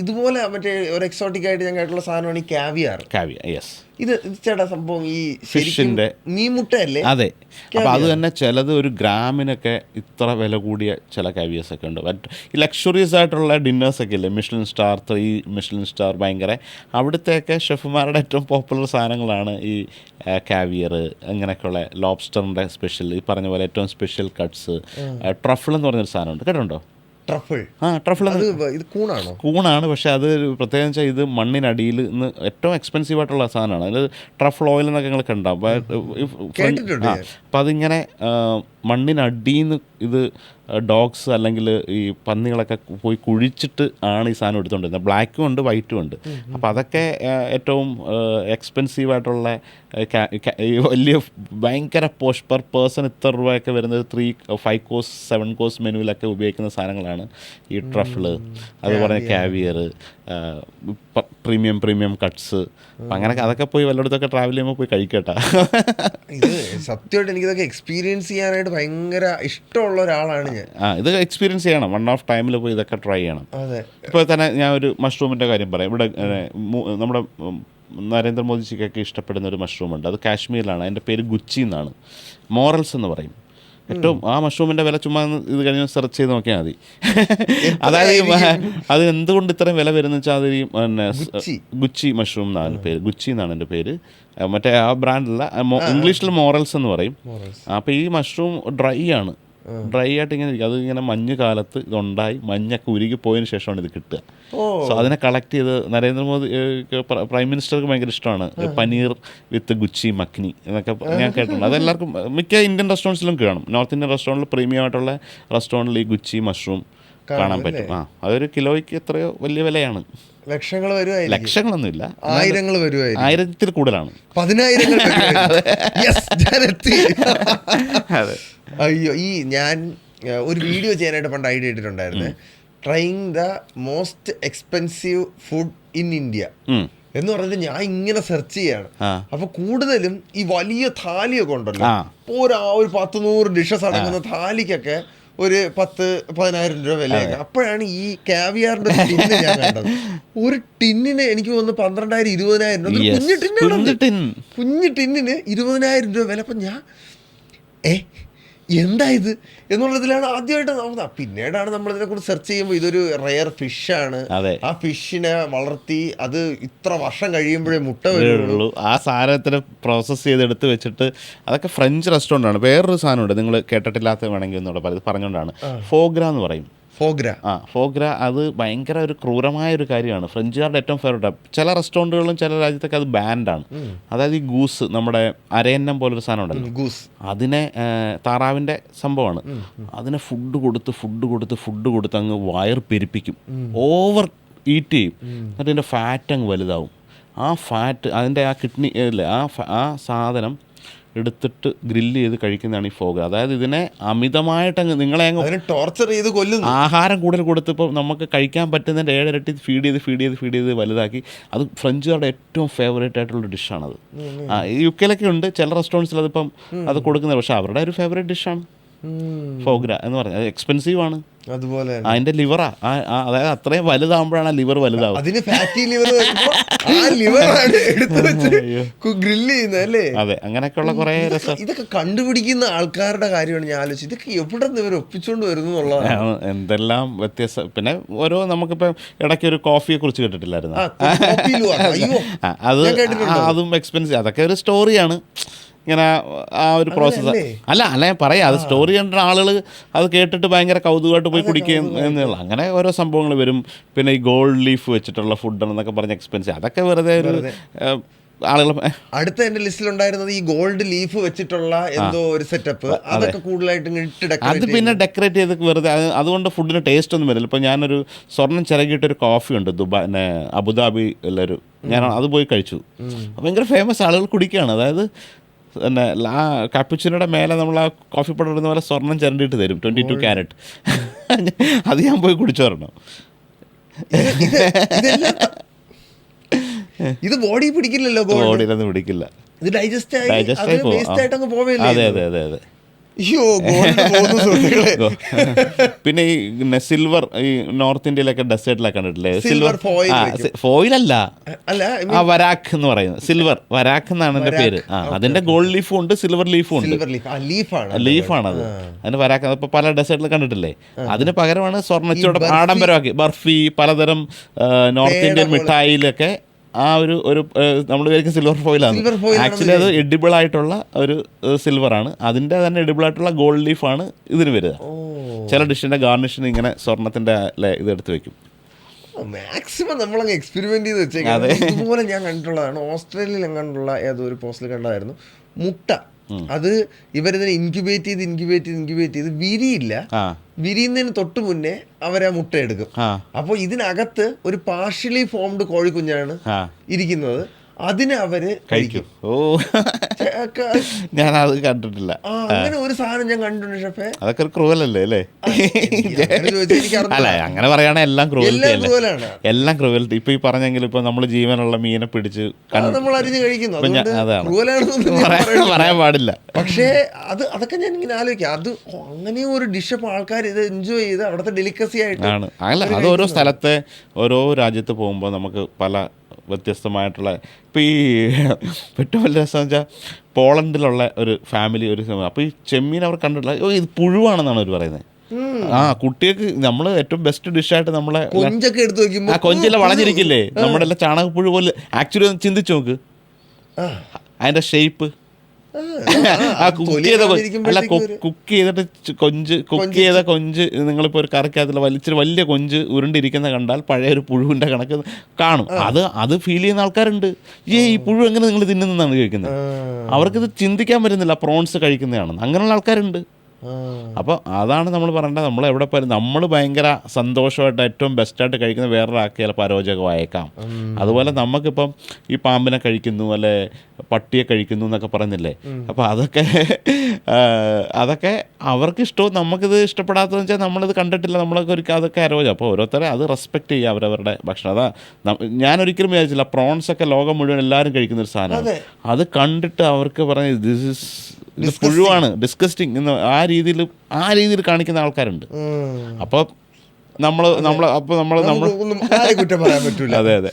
ഇതുപോലെ മറ്റേ ഒരു എക്സോട്ടിക് ആയിട്ട് ഞാൻ കേട്ടുള്ള സാധനമാണ് ഈ കാവിയാർ കാവിയ യെസ് ഇത് ചേട്ടാ സംഭവം ഈ ഫിഷിന്റെ മീൻമുട്ടയല്ലേ അതെ. അപ്പോൾ അത് തന്നെ ചിലത് ഒരു ഗ്രാമിനൊക്കെ ഇത്ര വില കൂടിയ ചില കാവിയേഴ്സ് ഒക്കെ ഉണ്ട്. ബട്ട് ഈ ലക്ഷറീസ് ആയിട്ടുള്ള ഡിന്നേഴ്സ് ഒക്കെ ഇല്ലേ? Michelin star three Michelin star ഭയങ്കര. അവിടുത്തെയൊക്കെ ഷെഫുമാരുടെ ഏറ്റവും പോപ്പുലർ സാധനങ്ങളാണ് ഈ കാവിയർ അങ്ങനെയൊക്കെയുള്ള ലോബ്സ്റ്ററിന്റെ സ്പെഷ്യൽ ഈ പറഞ്ഞ പോലെ ഏറ്റവും സ്പെഷ്യൽ കട്ട്സ് ട്രഫിൾ എന്ന് പറഞ്ഞൊരു സാധനമുണ്ട്. കേട്ടിട്ടുണ്ടോ? ട്രഫിൾ. ആ ട്രഫിൾ അത് ഇത് കൂണാണോ? കൂണാണ് പക്ഷേ അത് പ്രത്യേകം വെച്ചാൽ ഇത് മണ്ണിനടിയിൽ നിന്ന് ഏറ്റവും എക്സ്പെൻസീവ് ആയിട്ടുള്ള സാധനമാണ്. അതിൽ ട്രഫിൾ ഓയിൽ എന്നൊക്കെ നിങ്ങൾ കണ്ടാവും. അപ്പം അതിങ്ങനെ മണ്ണിനടിയിൽ നിന്ന് ഇത് ഡോഗ്സ് അല്ലെങ്കിൽ ഈ പന്നികളൊക്കെ പോയി കുഴിച്ചിട്ട് ആണ് ഈ സാധനം എടുത്തുകൊണ്ടിരുന്നത്. ബ്ലാക്കും ഉണ്ട് വൈറ്റും ഉണ്ട്. അപ്പോൾ അതൊക്കെ ഏറ്റവും എക്സ്പെൻസീവ് ആയിട്ടുള്ള ആ, ca- ca- ഈ വലിയ ഭയങ്കര പോഷ് പെർ പേഴ്സൺ ഇത്ര രൂപയൊക്കെ വരുന്നത് three five course seven course മെനുവിലൊക്കെ ഉപയോഗിക്കുന്ന സാധനങ്ങളാണ് ഈ ട്രഫിൾ അതുപോലെ കാവിയർ പ്രീമിയം പ്രീമിയം കട്ട്സ്. അങ്ങനെ അതൊക്കെ പോയി വല്ലയിടത്തൊക്കെ ട്രാവൽ ചെയ്യുമ്പോൾ പോയി കഴിക്കട്ടെ. ഇത് സത്യമായിട്ട് എനിക്കിതൊക്കെ എക്സ്പീരിയൻസ് ചെയ്യാനായിട്ട് ഭയങ്കര ഇഷ്ടമുള്ള ഒരാളാണ് ഞാൻ. ആ ഇത് എക്സ്പീരിയൻസ് ചെയ്യണം. വൺ ഓഫ് ടൈമിൽ പോയി ഇതൊക്കെ ട്രൈ ചെയ്യണം. അതെ. ഇപ്പോൾ തന്നെ ഞാൻ ഒരു മഷ്റൂമിന്റെ കാര്യം പറയാം. ഇവിടെ ഏ, മു- നമ്മുടെ ഉം, നരേന്ദ്രമോദിജിക്കൊക്കെ ഇഷ്ടപ്പെടുന്ന ഒരു മഷ്റൂം ഉണ്ട്. അത് കാശ്മീരിലാണ്. അതിന്റെ പേര് ഗുച്ചി എന്നാണ്. മോറൽസ് എന്ന് പറയും. ഏറ്റവും ആ മഷ്റൂമിന്റെ വില ചുമ്മാ ഇത് കഴിഞ്ഞ് സെർച്ച് ചെയ്ത് നോക്കിയാൽ മതി. അതായത് അത് എന്തുകൊണ്ട് ഇത്രയും വില വരുന്ന വെച്ചാൽ അത് പിന്നെ ഗുച്ചി. മഷ്റൂം എന്നാണ് പേര്. ഗുച്ചി എന്നാണ് എന്റെ പേര്. മറ്റേ ആ ബ്രാൻഡല്ല ഇംഗ്ലീഷിൽ മോറൽസ് എന്ന് പറയും. അപ്പോൾ ഈ മഷ്റൂം ഡ്രൈ ആണ്. ഡ്രൈ ആയിട്ട് ഇങ്ങനെ ഇരിക്കും. അത് ഇങ്ങനെ മഞ്ഞ് കാലത്ത് ഇതുണ്ടായി. മഞ്ഞൊക്കെ ഉരുകി പോയതിന് ശേഷമാണ് ഇത് കിട്ടുക. സോ അതിനെ കളക്ട് ചെയ്ത് നരേന്ദ്രമോദി പ്രൈം മിനിസ്റ്റർക്ക് ഭയങ്കര ഇഷ്ടമാണ്. പനീർ വിത്ത് ഗുച്ചി മക്നി എന്നൊക്കെ ഞാൻ കേട്ടിട്ടുണ്ട്. അതെല്ലാവർക്കും മിക്ക ഇന്ത്യൻ റെസ്റ്റോറന്റ്സിലും കാണും നോർത്ത് ഇന്ത്യൻ റെസ്റ്റോറന്റിൽ പ്രീമിയം ആയിട്ടുള്ള റെസ്റ്റോറന്റിൽ ഈ ഗുച്ചി മഷ്റൂം കാണാൻ പറ്റും. ആ അതൊരു കിലോയ്ക്ക് എത്രയോ വലിയ വിലയാണ്. ലക്ഷങ്ങൾ ലക്ഷങ്ങളൊന്നുമില്ല. ആയിരങ്ങൾ വരുമായിരിക്കും ആയിരത്തിൽ കൂടുതലാണ്. പതിനായിരങ്ങൾ. അയ്യോ ഈ ഞാൻ ഒരു വീഡിയോ ചെയ്യാനായിട്ട് പണ്ട് ഐഡിയ ഇട്ടിട്ടുണ്ടായിരുന്നു. Trying the most expensive food in India എന്ന് പറഞ്ഞിട്ട് ഞാൻ ഇങ്ങനെ സെർച്ച് ചെയ്യാണ്. അപ്പൊ കൂടുതലും ഈ വലിയ താലിയൊക്കെ ഉണ്ടല്ലോ. ഒരു ഒരു പത്ത് നൂറ് ഡിഷസ് അടങ്ങുന്ന താലിക്കൊക്കെ ഒരു പത്ത് പതിനായിരം രൂപ വിലയൊക്കെ. അപ്പോഴാണ് ഈ കാവിയാറിന്റെ ടിന്ന് ഞാൻ കണ്ടത്. ഒരു ടിന്നിന് എനിക്ക് തോന്നുന്നു പന്ത്രണ്ടായിരം ഇരുപതിനായിരം രൂപ. കുഞ്ഞു ടിന്നാണ്. കുഞ്ഞു ടിന്നിന് ഇരുപതിനായിരം രൂപ വില. അപ്പം ഞാൻ ഏ എന്താ ഇത് എന്നുള്ളതിലാണ് ആദ്യമായിട്ട് നമ്മൾ പിന്നീടാണ് നമ്മൾ ഇതിനെക്കുറിച്ച് സെർച്ച് ചെയ്യുമ്പോൾ ഇതൊരു റെയർ ഫിഷാണ്. ആ ഫിഷിനെ വളർത്തി അത് ഇത്ര വർഷം കഴിയുമ്പോഴേ മുട്ട വരുള്ളൂ. ആ സാധനത്തിന് പ്രോസസ്സ് ചെയ്ത് എടുത്ത് വെച്ചിട്ട് അതൊക്കെ ഫ്രഞ്ച് റെസ്റ്റോറന്റ് ആണ്. വേറൊരു സാധനമുണ്ട്. നിങ്ങൾ കേട്ടിട്ടില്ലാത്ത വേണമെങ്കിൽ ഒന്നുകൂടെ പറയും. ഇത് പറഞ്ഞുകൊണ്ടാണ്. ഫോഗ്ര എന്ന് പറയും. ഫോഗ്ര. ആ ഫോഗ്ര അത് ഭയങ്കര ഒരു ക്രൂരമായ ഒരു കാര്യമാണ്. ഫ്രഞ്ചുകാരുടെ ഏറ്റവും ഫേവറേറ്റ് ചില റെസ്റ്റോറന്റുകളിലും ചില രാജ്യത്തൊക്കെ അത് ബാൻഡാണ് അതായത് ഈ ഗൂസ് നമ്മുടെ അരയന്നം പോലൊരു സാധനം ഉണ്ടല്ലോ. ഗൂസ്. അതിനെ താറാവിന്റെ സംഭവമാണ്. അതിനെ ഫുഡ് കൊടുത്ത് ഫുഡ് കൊടുത്ത് ഫുഡ് കൊടുത്ത് അങ്ങ് വയർ പെരുപ്പിക്കും. ഓവർ ഈറ്റ് ചെയ്യും. എന്നിട്ട് അതിന്റെ ഫാറ്റ് അങ്ങ് വലുതാവും. ആ ഫാറ്റ് അതിന്റെ ആ കിഡ്നി അല്ലേ ആ ആ സാധനം എടുത്തിട്ട് ഗ്രില്ല് ചെയ്ത് കഴിക്കുന്നതാണ് ഈ ഫോഗ് അതായത് ഇതിനെ അമിതമായിട്ട് അങ്ങ് നിങ്ങളെ അങ്ങ് ടോർച്ചർ ചെയ്ത് കൊല്ലുന്നു. ആഹാരം കൂടുതൽ കൊടുത്തപ്പോൾ നമുക്ക് കഴിക്കാൻ പറ്റുന്നതിന്റെ ഏഴിരട്ടി ഫീഡ് ചെയ്ത് ഫീഡ് ചെയ്ത് ഫീഡ് ചെയ്ത് വലുതാക്കി. അത് ഫ്രഞ്ചുകാരുടെ ഏറ്റവും ഫേവറേറ്റ് ആയിട്ടുള്ള ഡിഷാണത് യു കെയിലൊക്കെ ഉണ്ട്. ചില റെസ്റ്റോറന്റ്സിൽ അതിപ്പം അത് കൊടുക്കുന്നത്. പക്ഷേ അവരുടെ ഒരു ഫേവറേറ്റ് ഡിഷാണ്. ഫോഗ്ര എന്ന് പറഞ്ഞാൽ എക്സ്പെൻസീവ് ആണ്. അതുപോലെ അതിന്റെ ലിവറാ. അതായത് അത്രയും വലുതാകുമ്പോഴാണ് ലിവർ വലുതാവും അതിന് ഫാറ്റി ലിവർ ആ ലിവറാണ് എടുത്ത് വെച്ച് ഗ്രില്ല് ചെയ്യുന്നത് അല്ലേ? അതെ അങ്ങനെയൊക്കെയുള്ള കുറെ രസം. ഇതൊക്കെ കണ്ടുപിടിക്കുന്ന ആൾക്കാരുടെ കാര്യമാണ് ഞാൻ ആലോചിച്ചത്. ഇതൊക്കെ എവിടെ നിന്ന് ഇവർ ഒപ്പിച്ചുകൊണ്ട് വരുന്നു എന്നുള്ളതാണ്. എന്തെല്ലാം വ്യത്യസ്ത പിന്നെ ഓരോ നമുക്കിപ്പം ഇടയ്ക്ക് ഒരു കോഫിയെ കുറിച്ച് കേട്ടിട്ടില്ലായിരുന്നു? അത് അതും എക്സ്പെൻസീവ് അതൊക്കെ ഒരു സ്റ്റോറിയാണ് ഇങ്ങനെ ആ ഒരു പ്രോസസ്സ് അല്ല? അല്ല പറയാം. അത് സ്റ്റോറി കണ്ട ആളുകൾ അത് കേട്ടിട്ട് ഭയങ്കര കൗതുകമായിട്ട് പോയി കുടിക്കുകയും എന്നുള്ള അങ്ങനെ ഓരോ സംഭവങ്ങൾ വരും. പിന്നെ ഈ ഗോൾഡ് ലീഫ് വെച്ചിട്ടുള്ള ഫുഡ് എന്നൊക്കെ പറഞ്ഞ എക്സ്പെൻസ് അതൊക്കെ വെറുതെ ഒരു ആളുകൾ അടുത്ത എന്റെ ലിസ്റ്റിൽ ഉണ്ടായിരുന്നത് ഈ ഗോൾഡ് ലീഫ് വെച്ചിട്ടുള്ള എന്തോ ഒരു സെറ്റപ്പ് അതൊക്കെ കൂടുതലായിട്ട് അത് പിന്നെ ഡെക്കറേറ്റ് ചെയ്ത് വെറുതെ അതുകൊണ്ട് ഫുഡിന് ടേസ്റ്റ് ഒന്നും വരില്ല. ഇപ്പൊ ഞാനൊരു സ്വർണം ഒരു കോഫി ഉണ്ട്. ദുബായ് അബുദാബി ഉള്ളൊരു ഞാൻ അത് പോയി കഴിച്ചു. ഭയങ്കര ഫേമസ് ആളുകൾ കുടിക്കുകയാണ്. അതായത് പിന്നെ ആ കപ്പുച്ചിനയുടെ മേലെ നമ്മൾ ആ കോഫി പൗഡർ ഇടുന്ന പോലെ സ്വർണം ചിരണ്ടിയിട്ട് തരും. ട്വന്റി ടു ക്യാരറ്റ് അത് ഞാൻ പോയി കുടിച്ചു വരണം. ഇത് ബോഡി പിടിക്കില്ലല്ലോ ബോഡിയിലൊന്നും പിടിക്കില്ല. ഇത് ഡൈജസ്റ്റ് ആയി അതെ അതെ അതെ അതെ. അയ്യോ പിന്നെ ഈ സിൽവർ ഈ നോർത്ത് ഇന്ത്യയിലൊക്കെ ഡെസേർട്ടിലൊക്കെ കണ്ടിട്ടില്ലേ? സിൽവർ. ഫോയിൽ അല്ല ആ വരാഖ് എന്ന് പറയുന്നത്. സിൽവർ വരാഖ് എന്നാണ് എന്റെ പേര്. ആ അതിന്റെ ഗോൾഡ് ലീഫും ഉണ്ട് സിൽവർ ലീഫും ഉണ്ട്. ലീഫാണ് അത്. അതിന് വരാഖ് ഇപ്പൊ പല ഡെസേർട്ടിൽ കണ്ടിട്ടില്ലേ? അതിന് പകരമാണ് സ്വർണച്ചോട് ആഡംബരമാക്കി ബർഫി പലതരം നോർത്ത് ഇന്ത്യൻ മിഠായിലൊക്കെ ആ ഒരു ഒരു നമ്മൾ വിചാരിക്കും സിൽവർ ഫോയിലാണ് ആക്ച്വലി അത് എഡിബിൾ ആയിട്ടുള്ള ഒരു സിൽവർ ആണ്. അതിന്റെ തന്നെ എഡിബിൾ ആയിട്ടുള്ള ഗോൾഡ് ലീഫാണ് ഇതിന് വരിക. ചില ഡിഷിന്റെ ഗാർണിഷിന് ഇങ്ങനെ സ്വർണത്തിന്റെ അല്ലേ ഇത് എടുത്ത് വെക്കും. മാക്സിമം നമ്മൾ അങ്ങ് എക്സ്പെരിമെന്റ് ചെയ്ത് വെച്ചേക്കാം. ഇതുപോലെ ഞാൻ കണ്ടിട്ടുള്ളതാണ്. ഓസ്ട്രേലിയയിൽ കണ്ടിട്ടുള്ള ഏതോ ഒരു പോസ്റ്റിൽ കണ്ടതായിരുന്നു. മുട്ട. അത് ഇവരിതിനെ ഇൻക്യുബേറ്റ് ചെയ്ത് ഇൻക്യുബേറ്റ് ചെയ്ത് ഇൻക്യുബേറ്റ് ചെയ്ത് വിരിയില്ല. വിരിയുന്നതിന് തൊട്ട് മുന്നേ അവരാ മുട്ടയെടുക്കും. അപ്പോൾ ഇതിനകത്ത് ഒരു പാർഷ്യലി ഫോംഡ് കോഴിക്കുഞ്ഞാണ് ഇരിക്കുന്നത്. അതിനെ അവർ കഴിക്കും. ഓ. ഞാൻ അത് കണ്ടിട്ടില്ല. അങ്ങനെ ഒരു സാധനം ഞാൻ കണ്ടിട്ടുണ്ട് ഷെഫേ. അതൊക്കെ ഒരു ക്രൂവലല്ലേ അല്ലേ? അല്ല അങ്ങനെ പറയുകയാണെങ്കിൽ എല്ലാം ക്രൂവൽറ്റി എല്ലാം അല്ലേ? എല്ലാം ക്രൂവൽറ്റി. ഇപ്പൊ ഈ പറഞ്ഞെങ്കിൽ ഇപ്പൊ നമ്മൾ ജീവനുള്ള മീനെ പിടിച്ച് നമ്മൾ അരിഞ്ഞ് കഴിക്കുന്നു. പറയാൻ പാടില്ല. പക്ഷേ അത് അതൊക്കെ ഞാൻ ഇങ്ങനെ ആലോചിക്കാം. അത് അങ്ങനെ ഒരു ഡിഷ് ഇപ്പൊ ആൾക്കാർ ഇത് എൻജോയ് ചെയ്ത് അവിടുത്തെ ഡെലിക്കസി ആയിട്ടാണ് അല്ല അത് ഓരോ സ്ഥലത്തെ ഓരോ രാജ്യത്ത് പോകുമ്പോൾ നമുക്ക് പല വ്യത്യസ്തമായിട്ടുള്ള ഇപ്പം ഈ ഏറ്റവും വലിയ രസം വെച്ചാൽ പോളണ്ടിലുള്ള ഒരു ഫാമിലി ഒരു അപ്പോൾ ഈ ചെമ്മീൻ അവർ കണ്ടിട്ടില്ല. ഓ ഇത് പുഴുവാണെന്നാണ് അവർ പറയുന്നത് ആ കുട്ടികൾക്ക് നമ്മൾ ഏറ്റവും ബെസ്റ്റ് ഡിഷായിട്ട് നമ്മളെ കൊഞ്ചൊക്കെ എടുത്ത് ആ വെക്കുമ്പോൾ കൊഞ്ചെല്ലാം വളഞ്ഞിരിക്കില്ലേ? നമ്മുടെ എല്ലാം ചാണകപ്പുഴു പോലെ ആക്ച്വലി ഒന്ന് ചിന്തിച്ചു നോക്ക്. അതിന്റെ അതിന്റെ ഷേപ്പ് ആ, കുക്ക് ചെയ്ത അല്ല കുക്ക് ചെയ്തിട്ട് കൊഞ്ച് കുക്ക് ചെയ്ത കൊഞ്ച് നിങ്ങളിപ്പോൾ ഒരു കറിക്കകത്തുള്ള വലിച്ചൊരു വലിയ കൊഞ്ച് ഉരുണ്ടിരിക്കുന്ന കണ്ടാൽ പഴയ ഒരു പുഴുവിന്റെ കണക്ക് കാണും. അത് അത് ഫീൽ ചെയ്യുന്ന ആൾക്കാരുണ്ട്. ഏ ഈ പുഴു എങ്ങനെ നിങ്ങൾ തിന്നുന്നതാണ് ചോദിക്കുന്നത്? ആ, അവർക്കിത് ചിന്തിക്കാൻ പറ്റുന്നില്ല പ്രോൺസ് കഴിക്കുന്നതാണെന്ന്. അങ്ങനെയുള്ള ആൾക്കാരുണ്ട്. അപ്പോൾ അതാണ് നമ്മൾ പറയേണ്ടത്. നമ്മൾ എവിടെ പോയാലും നമ്മൾ ഭയങ്കര സന്തോഷമായിട്ട് ഏറ്റവും ബെസ്റ്റായിട്ട് കഴിക്കുന്ന വേറൊരാൾക്ക് ചിലപ്പോൾ അരോചകമായേക്കാം അതുപോലെ നമുക്കിപ്പം ഈ പാമ്പിനെ കഴിക്കുന്നു അല്ലെ പട്ടിയെ കഴിക്കുന്നു എന്നൊക്കെ പറയുന്നില്ലേ? അപ്പോൾ അതൊക്കെ അതൊക്കെ അവർക്ക് ഇഷ്ടവും നമുക്കിത് ഇഷ്ടപ്പെടാത്തതെന്ന് വെച്ചാൽ നമ്മളിത് കണ്ടിട്ടില്ല. നമ്മളൊക്കെ ഒരു അതൊക്കെ അരോചം അപ്പോൾ ഓരോരുത്തരെ അത് റെസ്പെക്ട് ചെയ്യുക അവരവരുടെ ഭക്ഷണം. അതാ ഞാനൊരിക്കലും ഞാൻ ഒരിക്കലും വിചാരിച്ചില്ല പ്രോൺസ് ഒക്കെ ലോകം മുഴുവൻ എല്ലാവരും കഴിക്കുന്ന ഒരു സാധനമാണ്. അതെ. അത് കണ്ടിട്ട് അവർക്ക് പറഞ്ഞ ദിസ് ഇസ് ഇത് പുഴുവാണ് ഡിസ്കസ്റ്റിംഗ് എന്ന് ആ രീതിയിൽ ആ രീതിയിൽ കാണിക്കുന്ന ആൾക്കാരുണ്ട്. അപ്പോൾ നമ്മൾ നമ്മൾ അപ്പോൾ നമ്മൾ നമ്മൾ കുറ്റം പറയാൻ പറ്റില്ല അതെ അതെ.